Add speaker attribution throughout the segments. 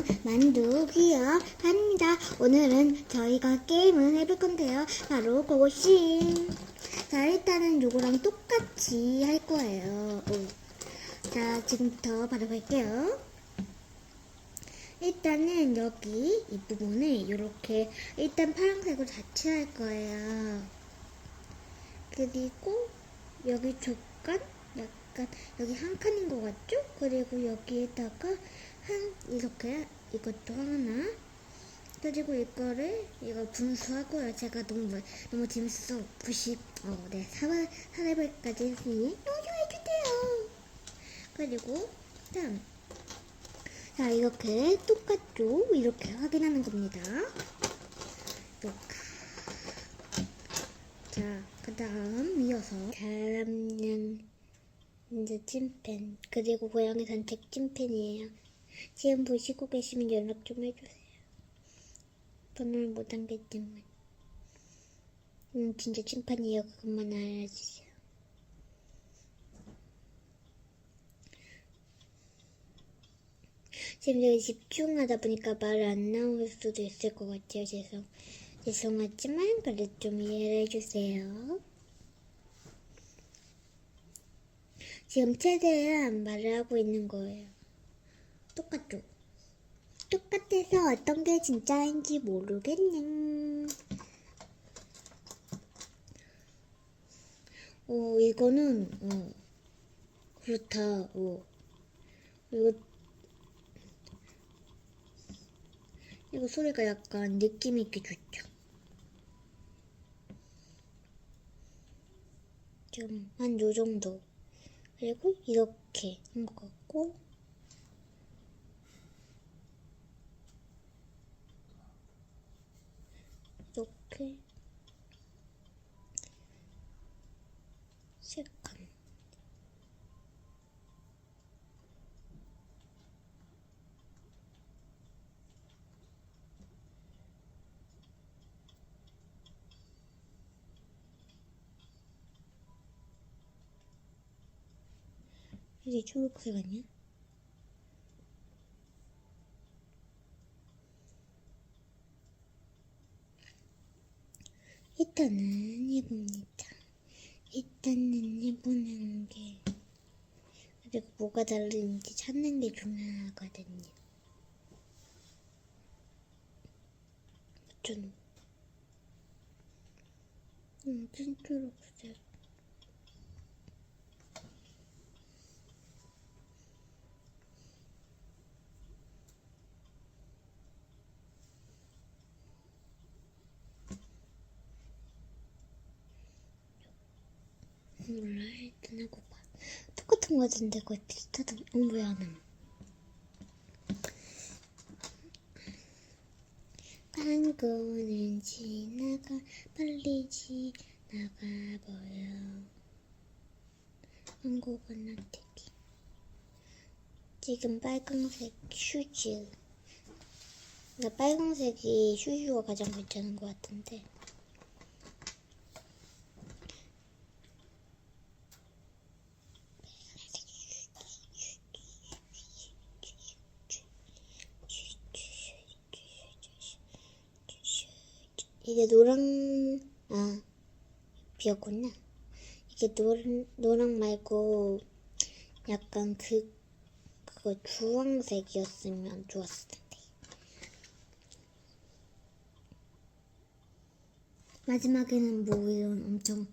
Speaker 1: 안녕 만두기요. 합니다. 오늘은 저희가 게임을 해볼 건데요. 바로 고고싱 자 일단은 요거랑 똑같이 할 거예요. 오. 자 지금부터 바로 갈게요. 일단은 여기 이 부분을 이렇게 일단 파란색으로 자체할 거예요. 그리고 여기 조간? 약간 여기 한 칸인 것 같죠? 그리고 여기에다가 한 이렇게 이것도 하나 그리고 이거를 이거 분수하고요. 제가 너무 너무 재밌어서 90 어, 네 4월 4레벨까지 했으니 요요해주세요. 그리고 다음 자 이렇게 똑같죠? 이렇게 확인하는 겁니다. 자, 그 다음 이어서 사람냥 이제 찐팬 그리고 고양이 산책 찐팬이에요. 지금 보시고 계시면 연락 좀 해주세요. 번호를 못 담겼지만 음 진짜 찐팬이에요. 그것만 알려주세요. 지금 여기 집중하다 보니까 말 안 나올 수도 있을 것 같아요. 죄송, 죄송하지만 그래도 좀 이해를 해주세요. 지금 최대한 말을 하고 있는 거예요. 똑같죠? 똑같아서 어떤 게 진짜인지 모르겠네. 어, 이거는, 어, 그렇다, 어. 이거, 이거 소리가 약간 느낌 있게 좋죠. 좀, 한 요 정도. 그리고 이렇게 한 것 같고, 이렇게 세 칸. 이게 초록색 아니야? 일단은 해봅니다. 일단은 해보는 게 그리고 뭐가 다른지 찾는 게 중요하거든요. 좀 음, 찐초록색 몰라 일단 하고 봐. 똑같은 거 같은데 거의 비슷하다. 어 뭐야 나. 광고는 지나가 빨리 지나가 버려. 광고 건너뛰기. 지금 빨강색 슈즈. 나 빨강색이 슈즈가 가장 괜찮은 것 같은데. 이게 노랑 아 비었구나. 이게 노랑 노랑 말고 약간 그 그거 주황색이었으면 좋았을 텐데. 마지막에는 뭐 이런 엄청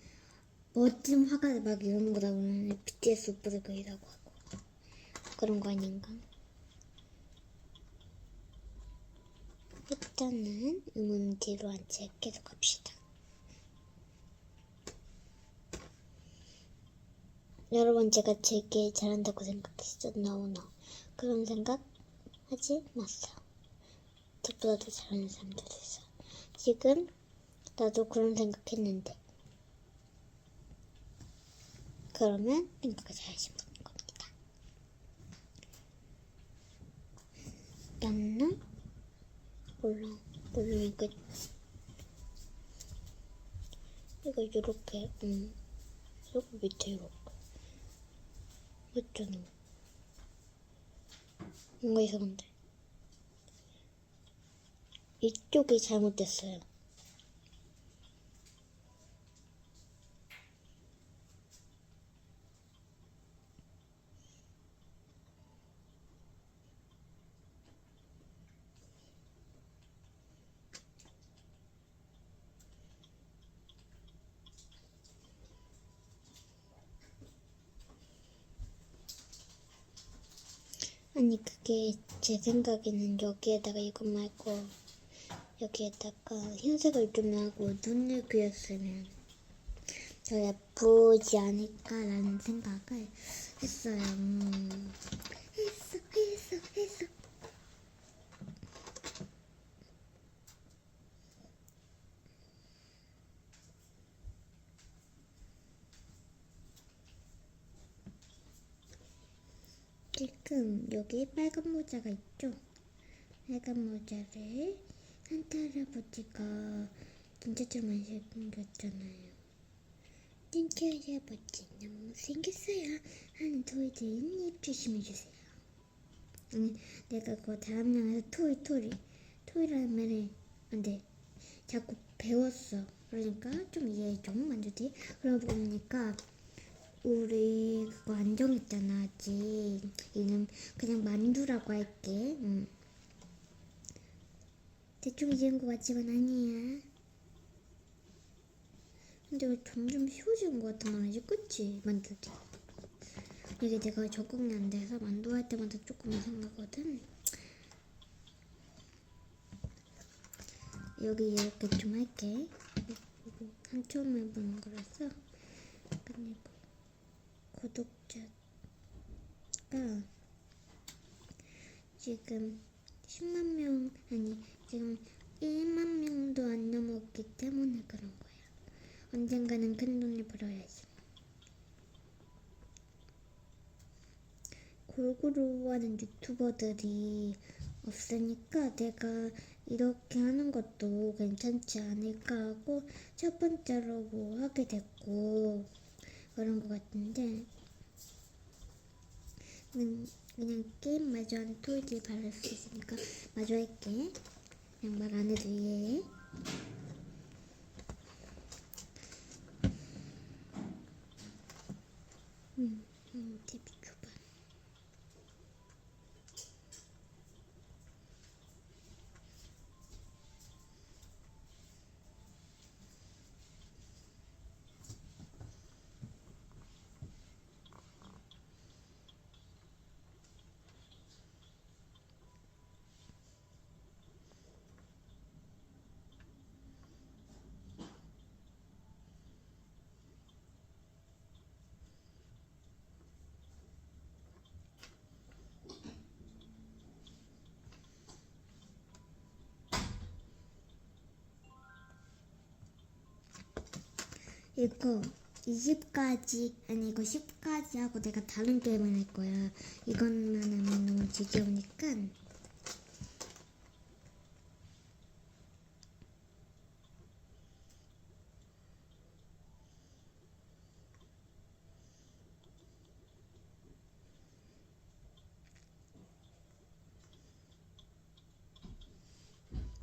Speaker 1: 멋진 화가 막 이런 거다 보면 BTS 오빠들 그리라고 하고 그런 거 아닌가? 일단은 음은 뒤로 한채 계속 갑시다. 여러분 제가 제게 잘한다고 no no 그런 생각 하지 마세요. 저보다도 잘하는 사람들 있어. 지금 나도 그런 생각했는데 그러면 생각을 잘하시면 겁니다. 였나? 골랑 골랑 끝 이거 이렇게 음 이거 밑에 이렇게 맞잖아 뭔가 이상한데. 이쪽이 잘못됐어요. 그게 제 생각에는 여기에다가 이거 말고 여기에다가 흰색을 좀 하고 눈을 그렸으면 더 예쁘지 않을까라는 생각을 했어요. 음. 했어, 했어, 했어. 지금 여기 빨간 모자가 있죠? 빨간 모자를 산타 할아버지가 진짜처럼 생겼잖아요. 진짜 할아버지 너무 생겼어요. 하는 토이들은 입 조심해주세요. 아니 내가 그거 다음명에서 토이 토리 토이라는 말을 안돼 자꾸 배웠어. 그러니까 좀 이해 좀 만주지. 그러고 보니까 우리 안 정했잖아 아직 이름 그냥 만두라고 할게 응. 대충 지은 것 같지만 아니야 근데 왜 점점 쉬워지는 것 같은 말이지 그치 만두지 이게 내가 적응이 안 돼서 만두 할 때마다 조금 이상하거든 여기 이렇게 좀 할게 한 처음 해보는 거라서 그리고 구독자가 지금 10만 명 아니 지금 1만 명도 안 넘었기 때문에 그런 거야. 언젠가는 큰 돈을 벌어야지. 골고루 하는 유튜버들이 없으니까 내가 이렇게 하는 것도 괜찮지 않을까 하고 첫 번째로 뭐 하게 됐고 그런 것 같은데 그냥, 그냥 게임 한 토이지 바를 수 있으니까 마저 할게. 그냥 말 안 해도 이해해. 음, 음, TV 줘봐 이거 20까지 아니 이거 10까지 하고 내가 다른 게임을 할 거야. 이것만 하면 너무 지겨우니까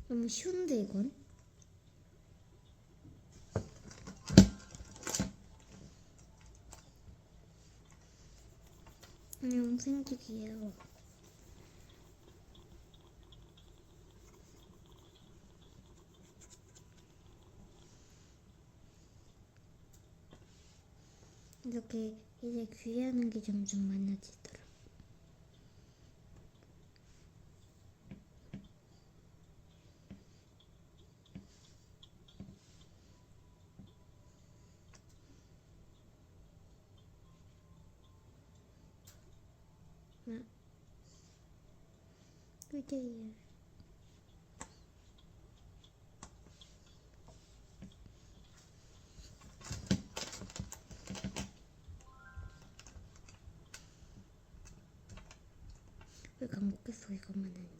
Speaker 1: 너무 쉬운데 이건? 안녕 생기기예요. 이렇게 이제 귀하는 게 점점 많아지더 그게요. 왜 강목했어 이것만 했냐?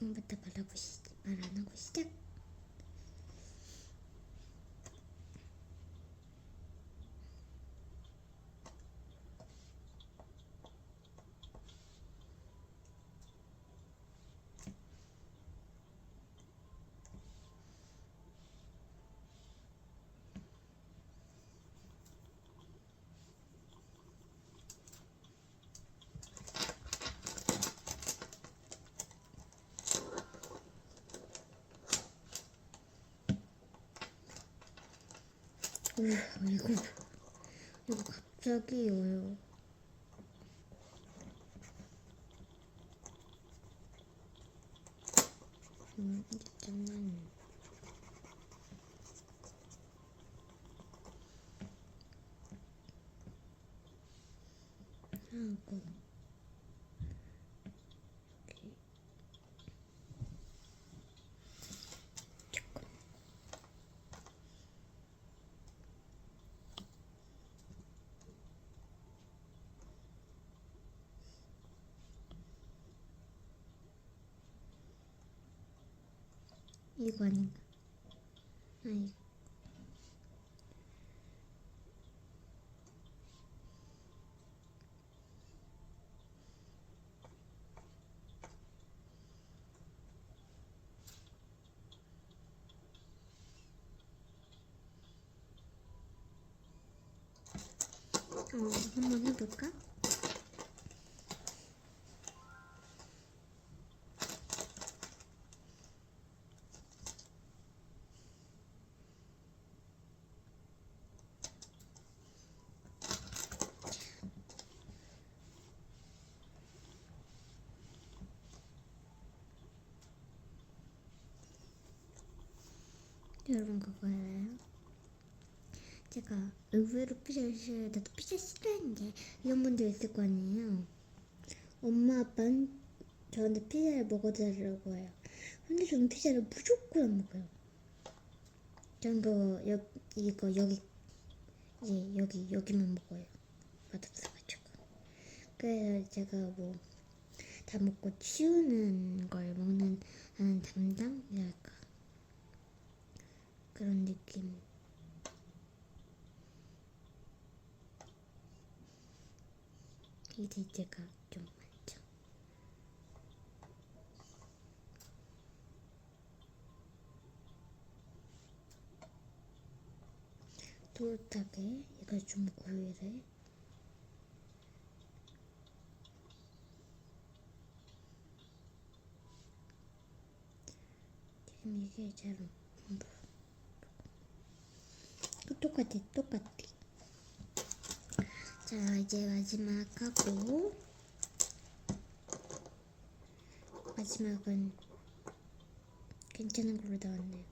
Speaker 1: 지금부터 말하고 시, 말안 하고 시작. 오, 이거 이거 갑자기 어요. 음, 일단은 하고 여기 조금 이거 아닌가? 아니 어, 한번 해볼까? 여러분 그거예요. 제가 의외로 피자를 싫어해. 나도 피자 싫어하는데 이런 분들 있을 거 아니에요. 엄마 아빠는 저한테 피자를 먹어달라고 해요. 근데 저는 피자를 무조건 안 먹어요. 전 그거 여, 이거 여기 예 여기 여기만 먹어요. 맛없어가지고. 그래서 제가 뭐 다 먹고 치우는 걸 먹는 하는 담당이랄까 그런 느낌. 이제 제가 좀 많죠. 또렷하게 이거 좀 구이래. 지금 이게 잘 안 보여. 똑같아, 똑같아. 자, 이제 마지막 하고 마지막은 괜찮은 걸로 나왔네요.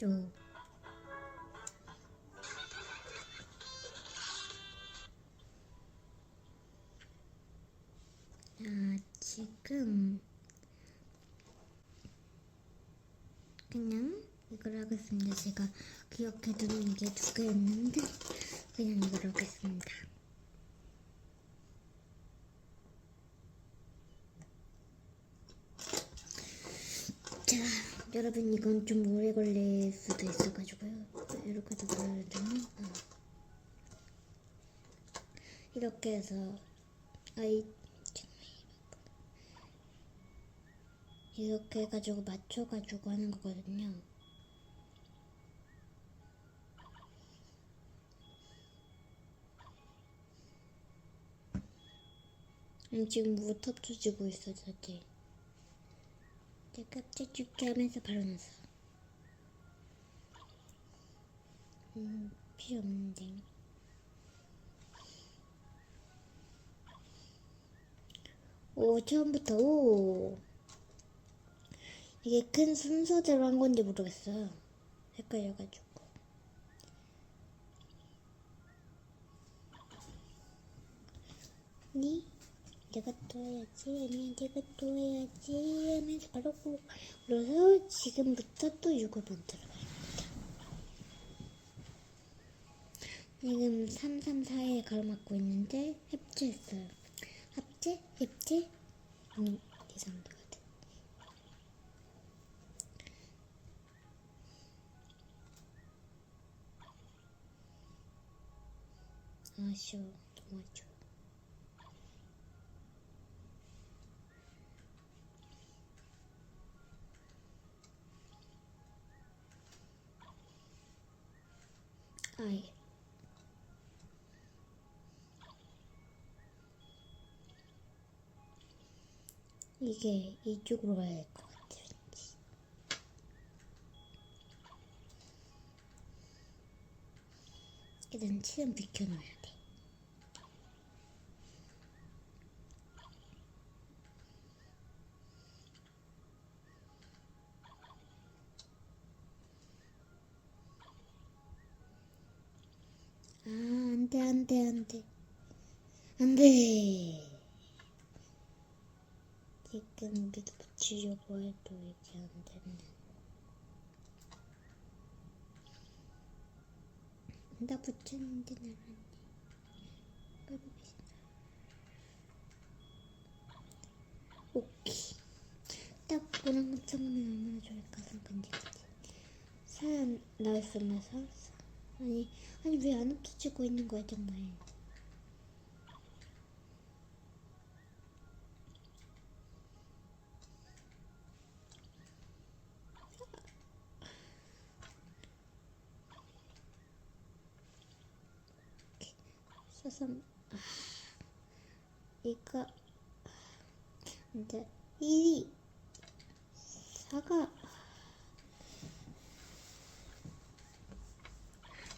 Speaker 1: 좀 자, 지금 그냥 이걸 하겠습니다. 제가 기억해 두는 게 두개 있는데 그냥 이걸 하겠습니다. 자, 여러분 이건 좀 오래 걸릴 수도 있어가지고요. 이렇게도 되나? 어. 이렇게 해서 아이 이렇게 해가지고 맞춰가지고 하는 거거든요. 지금 못 합쳐지고 있어, 저 이렇게 깍지 죽게 하면서 발라놨어. 음, 필요 없는데. 오, 처음부터, 오. 이게 큰 순서대로 한 건지 모르겠어요. 헷갈려가지고. 니? 내가 또 해야지 아니 내가 또 해야지 하면서 바로 꼭 눌러서 지금부터 또 6을 만들어요 지금 3, 3, 4에 가로막고 있는데 합체했어요. 합체? 합체? 음, 예상되거든. 아쉬워. 너무 아쉬워. 아이. 이게 이쪽으로 가야 될 것 같아, 왠지. 일단 치는 비켜놔야 돼. 아, 안 돼, 안 돼, 안 돼. 안 돼. 지금 밑 붙이려고 해도 이게 안 되네. 나 붙였는데 나란히. 오케이. 딱 그런 것 참으면 얼마나 좋을까 상관지까지. 사연 나왔으면서 아니 아니 왜안 흩어지고 있는 거야 정말. 사삼 아, 이거 근데 1위 4가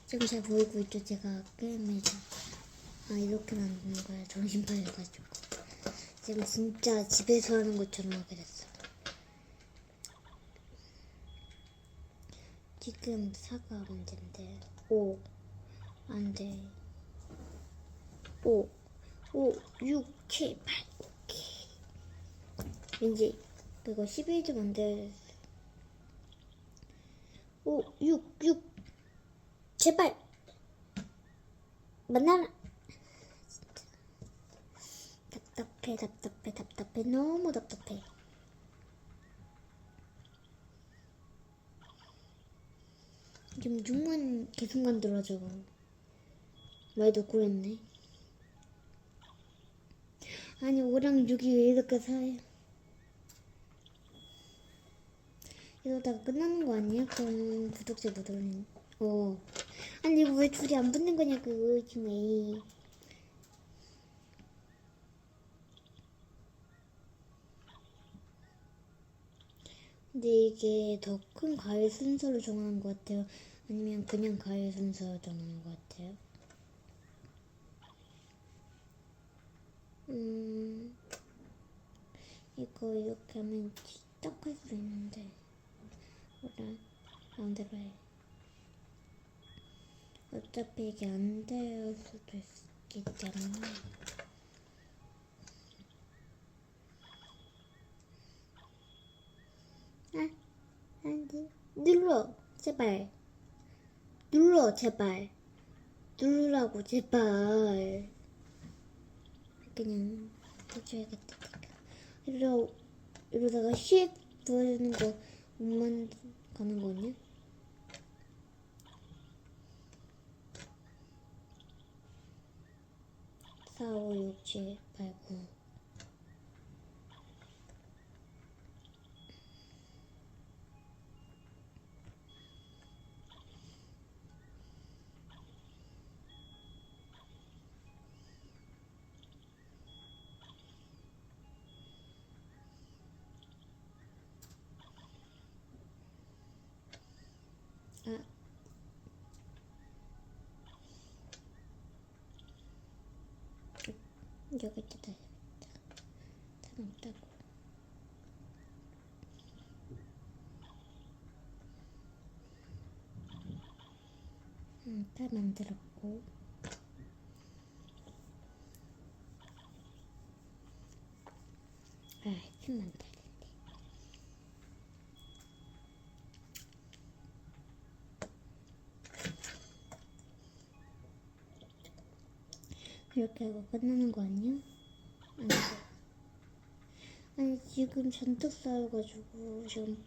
Speaker 1: 지금 잘 보이고 있죠? 제가 게임을 아 이렇게 만드는 거야 정신 팔려가지고. 지금 진짜 집에서 하는 것처럼 하게 됐어 지금 4가 문제인데 5 안돼 5, 5, 6, 7, 8. 오케이. 왠지 그거 11도 만들. 5, 6, 6. 제발. 만나라. 답답해, 답답해, 답답해. 너무 답답해. 지금 6만 계속 만들어져. 말도 꼬였네. 아니 5랑 6이 왜 이렇게 사요? 이러다가 끝나는 거 아니야? 그럼 구독자 못 올린 어. 아니 이거 왜 둘이 안 붙는 거냐고 요즘에. 근데 이게 더 큰 과일 순서를 정하는 것 같아요? 아니면 그냥 과일 순서 정하는 것 같아요 음, 이거 이렇게 하면 딱 할 수 있는데, 그래, 마음대로 해. 어차피 이게 안 될 수도 있기 때문에. 아, 안 돼. 눌러, 제발. 눌러, 제발. 누르라고, 제발. 그냥 해줘야겠다. 이러, 이러다가 휙 부어주는 거 못만 가는 거 아니야? 사오 육칠 8, 9 여기 있다. 상없다고. 아까 만들었고 아, 힘 만 이렇게 하고 끝나는 거 아니야? 아니, 아니 지금 잔뜩 쌓여가지고 지금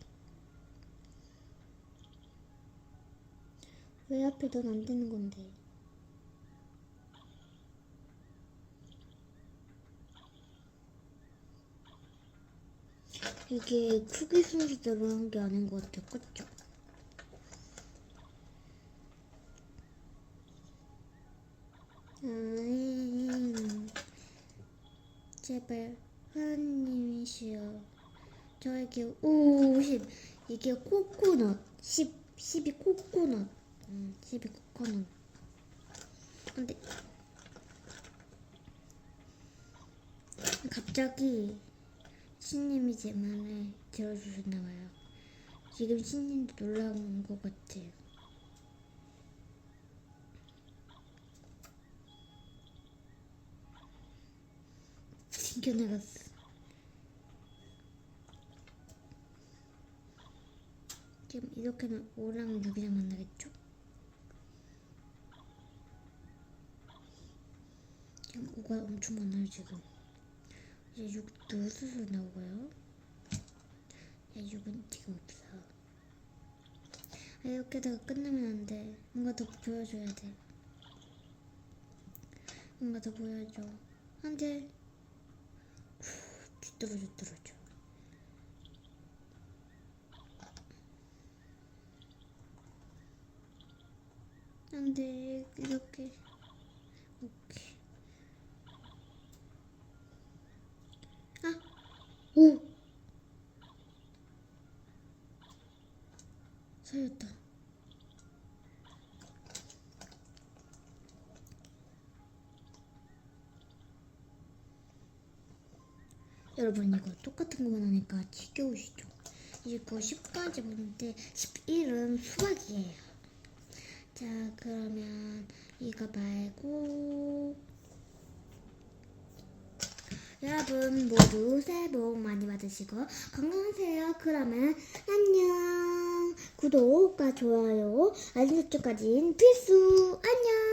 Speaker 1: 왜 하필 넌안 되는 건데? 이게 크기 순서대로 한 게 아닌 것 같아요. 그쵸? 음, 제발 하나님이시여. 저에게 오십 이게 코코넛 10 10이 코코넛. 음, 10이 코코넛. 근데 갑자기 신님이 제 말을 들어주셨나봐요. 지금 신님도 놀라운 것 같아요 튕겨나갔어. 지금 이렇게는 5랑 6이랑 만나겠죠? 지금 5가 엄청 많아요 지금. 이제 6도 스스로 나오고요? 이제 6은 지금 없어. 아, 이렇게다가 끝나면 안돼. 뭔가 더 보여줘야 돼. 뭔가 더 보여줘. 안돼 쥐떨어져 떨어져 안돼 이렇게 오케이 아! 오! 살렸다 여러분 이거 똑같은 것만 하니까 지겨우시죠? 그 10까지 보는데 11은 수학이에요 자 그러면 이거 말고 여러분 모두 새해 복 많이 받으시고 건강하세요. 그러면 안녕. 구독과 좋아요, 알림 설정까지는 필수. 안녕.